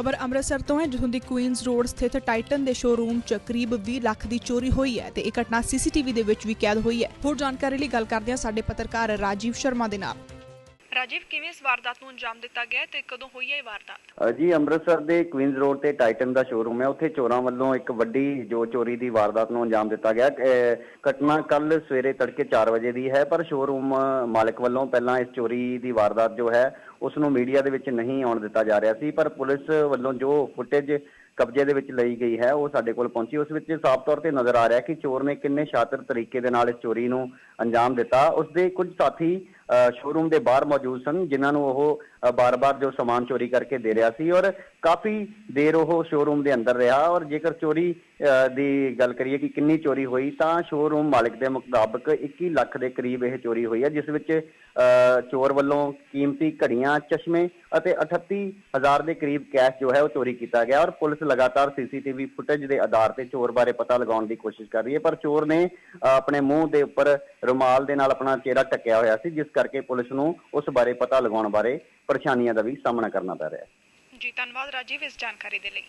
ਖਬਰ ਅੰਮ੍ਰਿਤਸਰ ਤੋਂ ਹੈ, ਜਿੱਥੋਂ ਦੀ ਕੁਈਨਜ਼ ਰੋਡ ਸਥਿਤ ਟਾਈਟਨ ਦੇ ਸ਼ੋਰੂਮ 'ਚ ਕਰੀਬ 20 ਲੱਖ ਦੀ ਚੋਰੀ ਹੋਈ ਹੈ ਤੇ ਇਹ ਘਟਨਾ ਸੀਸੀਟੀਵੀ ਦੇ ਵਿੱਚ ਵੀ ਕੈਦ ਹੋਈ ਹੈ। ਹੋਰ ਜਾਣਕਾਰੀ ਲਈ ਗੱਲ ਕਰਦੇ ਹਾਂ ਸਾਡੇ ਪੱਤਰਕਾਰ ਰਾਜੀਵ ਸ਼ਰਮਾ ਦੇ ਨਾਲ। ਰਾਜੀਵ, ਕਿਵੇਂ ਇਸ ਵਾਰਦਾਤ ਨੂੰ ਅੰਜਾਮ ਦਿੱਤਾ ਗਿਆ ਤੇ ਕਦੋਂ ਹੋਈ ਹੈ ਇਹ ਵਾਰਦਾਤ? ਜੀ, ਅੰਮ੍ਰਿਤਸਰ ਦੇ ਕੁਈਨਜ਼ ਰੋਡ ਤੇ ਟਾਈਟਨ ਦਾ ਸ਼ੋਰੂਮ ਹੈ। ਉੱਥੇ ਚੋਰਾਂ ਵੱਲੋਂ ਇੱਕ ਵੱਡੀ ਜੋ ਚੋਰੀ ਦੀ ਵਾਰਦਾਤ ਨੂੰ ਅੰਜਾਮ ਦਿੱਤਾ ਗਿਆ। ਘਟਨਾ ਕੱਲ ਸਵੇਰੇ ਤੜਕੇ 4 ਵਜੇ ਦੀ ਹੈ, ਪਰ ਸ਼ੋਰੂਮ ਮਾਲਕ ਵੱਲੋਂ ਪਹਿਲਾਂ ਇਸ ਚੋਰੀ ਦੀ ਵਾਰਦਾਤ ਜੋ ਹੈ, ਉਸ ਨੂੰ ਮੀਡੀਆ ਦੇ ਵਿੱਚ ਨਹੀਂ ਆਉਣ ਦਿੱਤਾ ਜਾ ਰਿਹਾ ਸੀ, ਪਰ ਪੁਲਿਸ ਵੱਲੋਂ ਜੋ ਫੁਟੇਜ ਕਬਜ਼ੇ ਦੇ ਵਿੱਚ ਲਈ ਗਈ ਹੈ, ਉਹ ਸਾਡੇ ਕੋਲ ਪਹੁੰਚੀ। ਉਸ ਵਿੱਚ ਸਾਫ਼ ਤੌਰ ਤੇ ਨਜ਼ਰ ਆ ਰਿਹਾ ਕਿ ਚੋਰ ਨੇ ਕਿੰਨੇ ਸ਼ਾਤਰ ਤਰੀਕੇ ਦੇ ਨਾਲ ਇਸ ਚੋਰੀ ਨੂੰ ਅੰਜਾਮ ਦਿੱਤਾ। ਉਸ ਦੇ ਕੁਝ ਸਾਥੀ ਸ਼ੋਰੂਮ ਦੇ ਬਾਹਰ ਮੌਜੂਦ ਸਨ ਜਿਨ੍ਹਾਂ ਨੂੰ ਉਹ ਅ, ਬਾਰ-ਬਾਰ ਜੋ ਸਮਾਨ ਚੋਰੀ ਕਰਕੇ ਦੇ ਰਿਹਾ ਸੀ ਔਰ ਕਾਫੀ ਦੇਰ ਉਹ ਸ਼ੋਰੂਮ ਦੇ ਅੰਦਰ ਰਿਹਾ ਔਰ ਜੇਕਰ ਚੋਰੀ ਦੀ ਗੱਲ ਕਰੀਏ ਕਿ ਕਿੰਨੀ ਚੋਰੀ ਹੋਈ ਤਾਂ ਸ਼ੋਰੂਮ ਮਾਲਕ ਦੇ ਮੁਤਾਬਕ 21 ਲੱਖ ਦੇ ਕਰੀਬ ਇਹ ਚੋਰੀ ਹੋਈ ਹੈ ਜਿਸ ਵਿੱਚ ਚੋਰ ਵੱਲੋਂ ਕੀਮਤੀ ਘੜੀਆਂ ਚਸ਼ਮੇ ਅਤੇ 38000 ਦੇ ਕਰੀਬ ਕੈਸ਼ ਜੋ ਹੈ ਉਹ ਚੋਰੀ ਕੀਤਾ ਗਿਆ ਔਰ ਪੁਲਿਸ ਲਗਾਤਾਰ ਸੀਸੀਟੀਵੀ ਫੁਟੇਜ ਦੇ ਆਧਾਰ ਤੇ ਚੋਰ ਬਾਰੇ ਪਤਾ ਲਗਾਉਣ ਦੀ ਕੋਸ਼ਿਸ਼ ਕਰ ਰਹੀ ਹੈ। ਪਰ ਚੋਰ ਨੇ ਆਪਣੇ ਮੂੰਹ ਦੇ ਉੱਪਰ ਰੁਮਾਲ ਦੇ ਨਾਲ ਆਪਣਾ ਚਿਹਰਾ ਢੱਕਿਆ ਹੋਇਆ ਸੀ, ਜਿਸ ਕਰਕੇ ਪੁਲਿਸ ਨੂੰ ਉਸ ਬਾਰੇ ਪਤਾ ਲਗਾਉਣ ਬਾਰੇ ਪਰੇਸ਼ਾਨੀਆਂ ਦਾ ਵੀ ਸਾਹਮਣਾ ਕਰਨਾ ਪੈ ਰਿਹਾ ਹੈ। ਜੀ, ਧੰਨਵਾਦ ਰਾਜੀਵ ਇਸ ਜਾਣਕਾਰੀ ਦੇ ਲਈ।